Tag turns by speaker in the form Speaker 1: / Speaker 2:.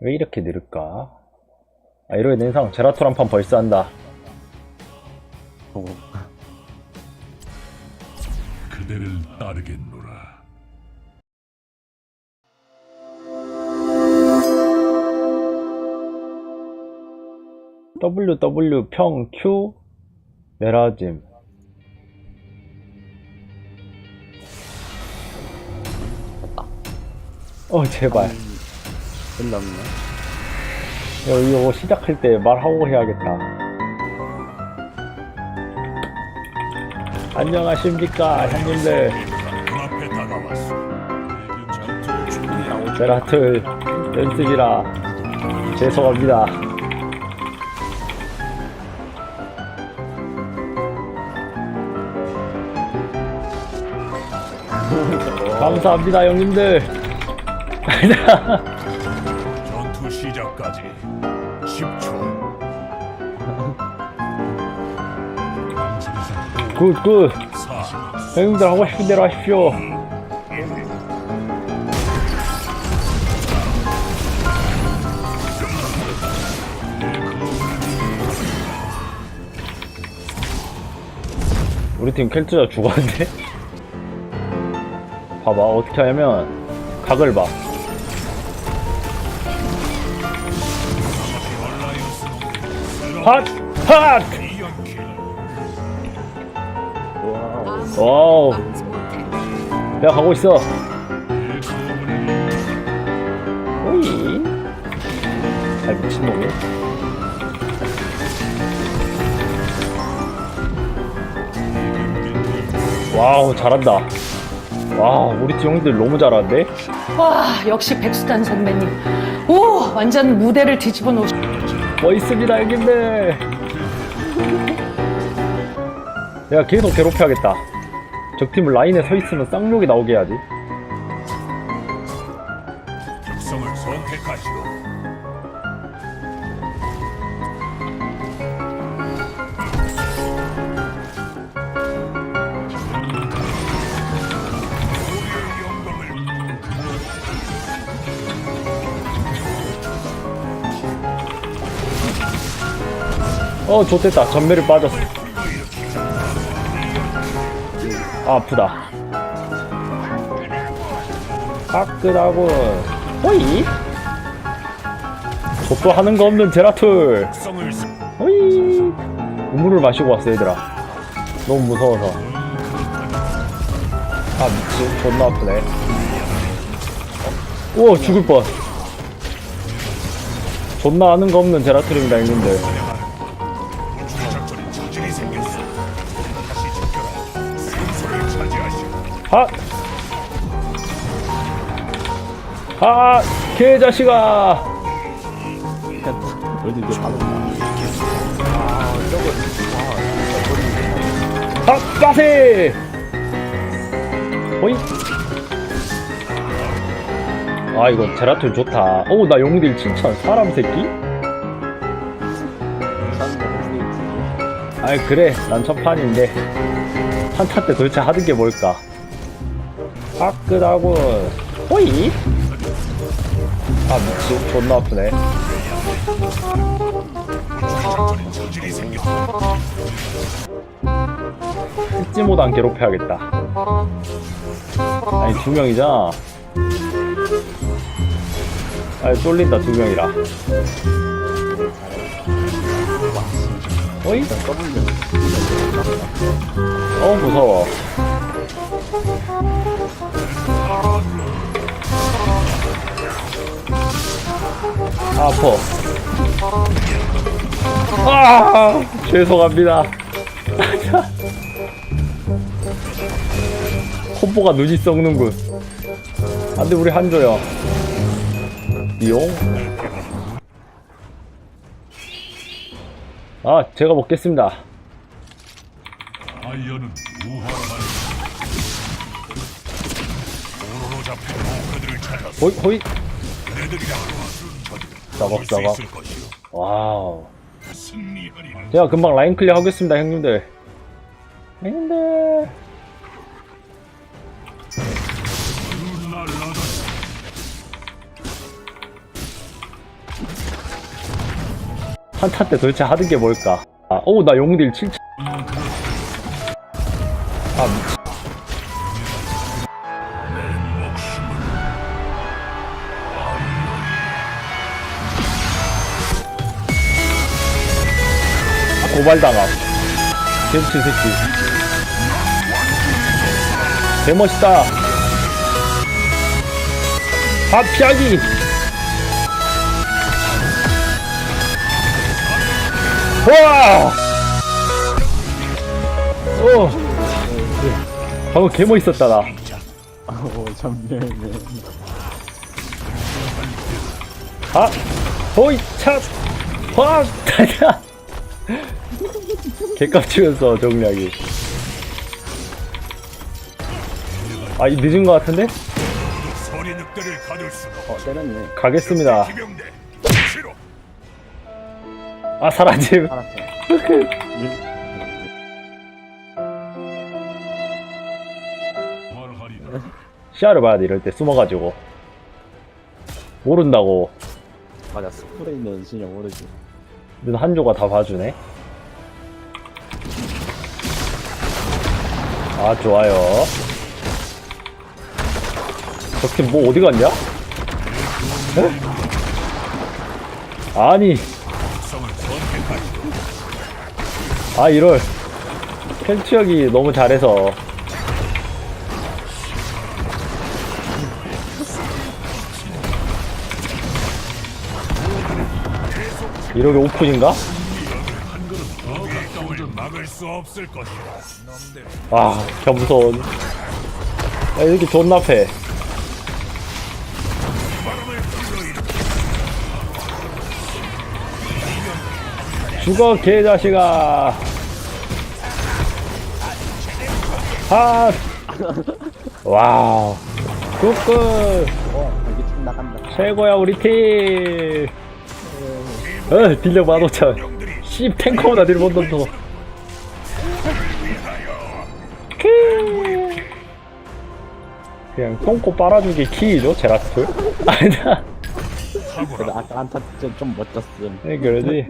Speaker 1: 왜 이렇게 느릴까? 아, 이러게 된 이상 제라톨 한 판 벌써 한다.
Speaker 2: 어,
Speaker 3: 그대를 따르겠노라.
Speaker 1: WW 평 Q 메라짐 어 제발
Speaker 2: 끝났네.
Speaker 1: 야, 이거 시작할 때 말하고 해야겠다. 안녕하십니까 형님들. 제라틀 연습이라 죄송합니다. 감사합니다 형님들
Speaker 3: 시작까지 10초.
Speaker 1: 굿굿
Speaker 3: 4,
Speaker 1: 형님들 하고 싶은 대로 하십시오 우리 팀 켈투자 죽었는데? 봐봐 어떻게 하냐면 각을 봐 핫! 핫! 와우 야 가고 있어. 오이. 아 미친놈이 와우 잘한다. 와 우리 팀 형들 너무 잘하는데?
Speaker 4: 와 역시 백수단 선배님. 오 완전 무대를 뒤집어 놓으
Speaker 1: 멋있습니다 형님들. 내가 계속 괴롭혀야겠다. 적팀을 라인에 서 있으면 쌍욕이 나오게 해야지 어 좋됐다. 전멸이 빠졌어. 아, 아프다. 화끈하고. 호이! 족도 하는 거 없는 제라툴. 호이! 우물을 마시고 왔어 얘들아. 너무 무서워서. 아 미친. 존나 아프네. 우와 죽을 뻔. 존나 아는 거 없는 제라툴입니다 형님들 핫! 아! 개자식아!
Speaker 2: 어디 바로
Speaker 1: 아, 빠세! 호이? 아, 이거 제라툴 좋다. 오, 나 용딜 칭찬. 사람 새끼? 아이, 그래. 난 첫판인데. 한타 때 도대체 하던 게 뭘까? 화끈하고, 호이? 아, 미치. 존나 아프네. 잊지 못한 괴롭혀야겠다. 아니, 두 명이잖아. 아니, 쫄린다, 두 명이라. 어이? 어, 무서워. 아퍼. 아, 죄송합니다. 콤보가 눈이 썩는군. 안돼 우리 한조야. 이용. 아 제가 먹겠습니다.
Speaker 3: 아이언은 우하만 잡힌 모크들을 찾아서
Speaker 1: 호이 호이. 싸박.
Speaker 3: 있을 것이오.
Speaker 1: 와우.
Speaker 3: 승리하리.
Speaker 1: 제가 금방 라인 클리어 하겠습니다 형님들. 형님들. 한타 때 도대체 하던 게 뭘까? 아, 오, 나 용딜 7 아, 미치. 고발당함. 개미친 새끼. 개멋있다. 아, 피하기! 와! 오! 방금 개멋있었다, 나.
Speaker 2: 아우 잠시만요
Speaker 1: 아! 호이, 차! 와! 다냐! 개깝치면서 정리하기. 아, 이 늦은 것 같은데?
Speaker 3: 늑대를 가둘
Speaker 2: 어 때렸네
Speaker 1: 가겠습니다.
Speaker 3: 기병대 싫어
Speaker 1: 아, 사라짐.
Speaker 3: 말하리라
Speaker 1: 시야를 봐야 돼, 이럴 때 숨어가지고. 모른다고.
Speaker 2: 맞아 스프레이 있는 진짜 모르지
Speaker 1: 눈 한조가 다 봐주네. 아, 좋아요. 저렇게 뭐 어디 갔냐? 에? 아니, 아, 이럴. 켄치역이 너무 잘해서. 이러게 오픈인가? 아, 겸손. 야, 이렇게 존나 패. 죽어, 개자식아. 아! 와우. 굿굿.
Speaker 2: 나간다
Speaker 1: 최고야, 우리 팀. 어, 딜력 15,000.
Speaker 3: 병들이
Speaker 1: 씨, 탱커보다 딜못 넣어. 크. 그냥 똥꼬 빨아준 게 키이죠, 제라툴? 아니다.
Speaker 2: 그래도 아까 한타 좀 멋졌음
Speaker 1: 네, 그러지.